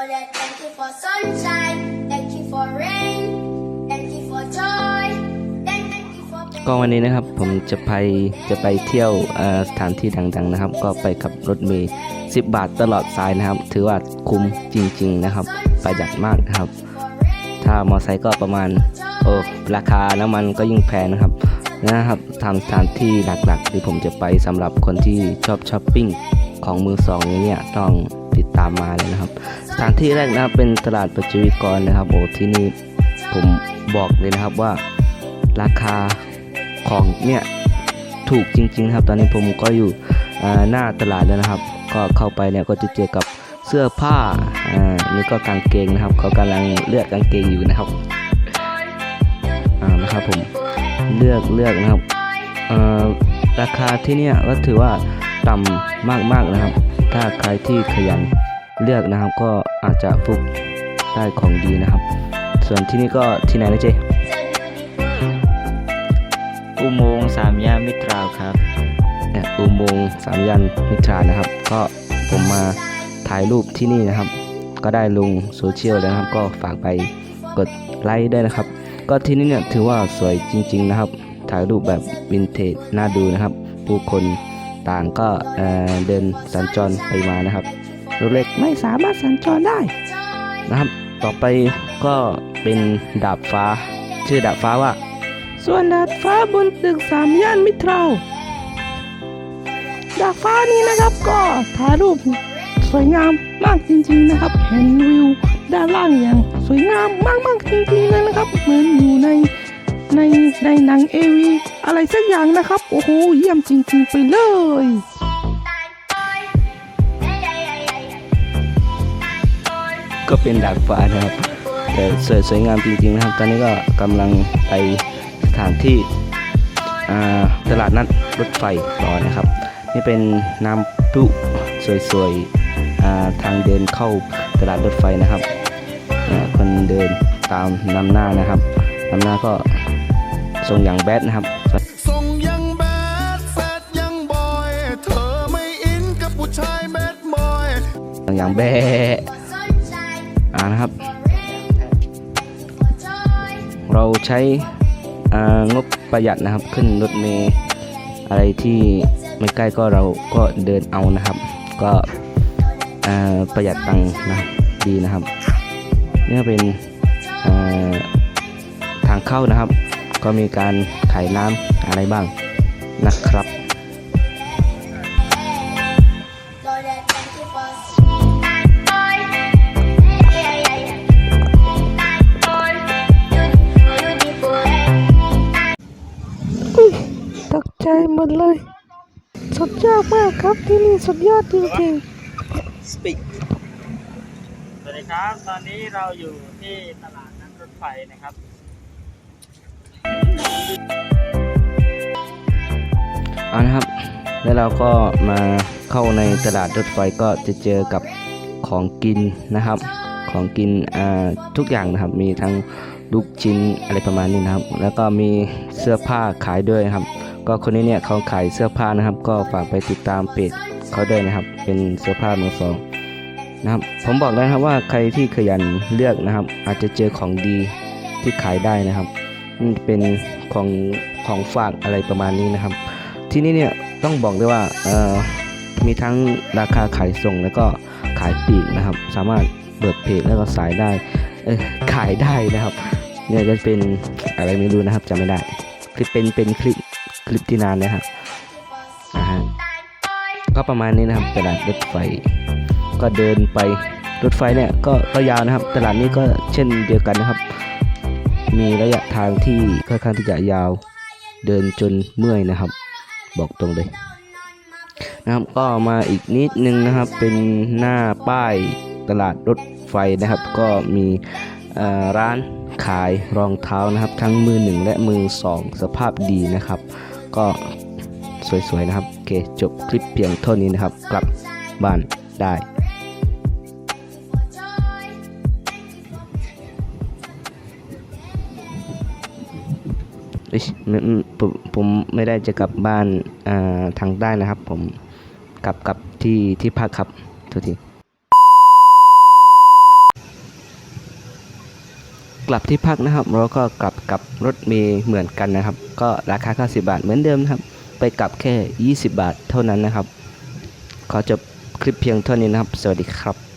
Lord, I thank you for sunshine, thank you for rain, thank you for joy, thank you for ก็วันนี้นะครับผมจะไปจะไปเที่ยวเอ่อสถานที่ดังๆนะครับ ก็ไปขับรถเมล์10 บาทตลอดสายนะครับ ถือว่าคุ้มจริง ๆนะครับ ประหยัดมากนะครับ ถ้ามอไซค์ก็ประมาณโอ้ราคาน้ำมันก็ยิ่งแพงนะครับนะครับทำสถานที่หลักๆ ที่ผมจะไปสำหรับคนที่ชอบช้อปปิ้งของมือสองอย่างเนี่ยต้อง ติดตามมาเลยนะครับสถานที่แรกนะครับเป็นตลาดปัจจุวิกรนะครับโอ้ที่นี่ผมบอกเลยนะครับว่าราคาของเนี่ยถูกจริงๆนะครับ ตอนนี้ผมก็อยู่หน้าตลาดแล้วนะครับ ก็เข้าไปเนี่ยก็จะเจอกับเสื้อผ้าอ่านี่ก็กางเกงนะครับเขากำลังเลือกกางเกงอยู่นะครับอ่านะครับผมเลือกเลือกนะครับเอ่อราคาที่เนี่ยก็ถือว่าต่ำมากๆนะครับ ถ้าใครที่ขยันเลือกนะครับก็อาจจะฟุกได้ของดีนะครับ ส่วนที่นี่ก็ที่ไหนนะเจอุโมงค์สามย่านมิตรราวครับเนี่ยอุโมงค์สามยันมิตรานะครับ ก็ผมมาถ่ายรูปที่นี่นะครับ ก็ได้ลงโซเชียลแล้วนะครับ ก็ฝากไปกดไลค์ด้วยนะครับ ก็ที่นี่เนี่ยถือว่าสวยจริง ๆ นะครับ ถ่ายรูปแบบวินเทจน่าดูนะครับ ผู้คน ต่างก็เเดินสัญจรไปมานะครับรถเล็กไม่สามารถสัญจรได้นะครับ ต่อไปก็เป็นดาบฟ้า ชื่อดาบฟ้าว่า ส่วนดาดฟ้าบนตึกสามย่านมิตราดาดฟ้านี้นะครับก็ถ่ายรูปสวยงามมากจริงๆนะครับเห็นวิวด้านล่างอย่างสวยงามมากๆจริงๆเลยนะครับ เหมือนอยู่ในในในหนังเอวี อะไรสักอย่างนะครับ โอ้โห เยี่ยมจริง ๆ ไปเลยก็เป็นดาดฟ้านะครับ แต่สวยสวยงามจริง ๆ นะครับ ตอนนี้ก็กำลังไปสถานที่ตลาดนัดรถไฟต่อนะครับ นี่เป็นน้ำพุสวยๆทางเดินเข้าตลาดรถไฟนะครับคนเดินตามนำหน้านะครับนำหน้าก็ ทรงอย่างแบดนะครับส่งยังแบดแซดยังบอยเธอไม่อินกับผู้ชายแบดบอยทรงอย่างแบดอ่านะครับ เราใช้งบประหยัดนะครับขึ้นรถเมล์อะไรที่ไม่ใกล้ก็เราก็เดินเอานะครับ ก็ประหยัดตังค์นะดีนะครับนี่เป็นทางเข้านะครับ ก็มีการขายน้ำอะไรบ้างนะครับ Lord, I thank you for ตกใจหมดเลย สุดยอดมากครับที่นี่สุดยอดจริงสวัสดีครับ ตอนนี้เราอยู่ที่ตลาดนัดรถไฟนะครับ เอานะครับ แล้วเราก็มาเข้าในตลาดรถไฟก็จะเจอกับของกินนะครับ ของกินทุกอย่างนะครับ มีทั้งลูกชิ้นอะไรประมาณนี้นะครับ แล้วก็มีเสื้อผ้าขายด้วยครับ ก็คนนี้เนี่ยเขาขายเสื้อผ้านะครับ ก็ฝากไปติดตามเพจเขาด้วยนะครับ เป็นเสื้อผ้ามือสองนะครับ ผมบอกแล้วครับว่าใครที่ขยันเลือกนะครับ อาจจะเจอของดีที่ขายได้นะครับ เป็นของของฝากอะไรประมาณนี้นะครับ ที่นี่เนี่ยต้องบอกเลยว่ามีทั้งราคาขายส่งแล้วก็ขายปลีกนะครับ สามารถเปิดเพจแล้วก็สายได้ขายได้นะครับ เนี่ยก็เป็นอะไรไม่รู้นะครับจำไม่ได้คลิปเป็นเป็นคลิปคลิปที่นานนะครับอ่าฮะก็ประมาณนี้นะครับตลาดรถไฟ ก็เดินไปรถไฟเนี่ยก็ก็ยาวนะครับ ตลาดนี้ก็เช่นเดียวกันนะครับ มีระยะทางที่ค่อนข้างที่จะยาว เดินจนเมื่อยนะครับ บอกตรงเลยนะครับก็มาอีกนิดนึงนะครับเป็นหน้าป้ายตลาดรถไฟนะครับ ก็มีร้านขายรองเท้านะครับ ทั้งมือหนึ่งและมือสองสภาพดีนะครับ ก็สวยๆนะครับโอเคจบคลิปเพียงเท่านี้นะครับ กลับบ้านได้ ผมผมไม่ได้จะกลับบ้านทางใต้นะครับ ผมกลับกับที่ที่พักครับทุกทีกลับที่พักนะครับเราก็กลับกับรถมีเหมือนกันนะครับ ก็ราคาค่าสิบาทเหมือนเดิมครับ ไปกลับแค่ 20 บาทเท่านั้นนะครับ ขอจบคลิปเพียงเท่านี้นะครับ สวัสดีครับ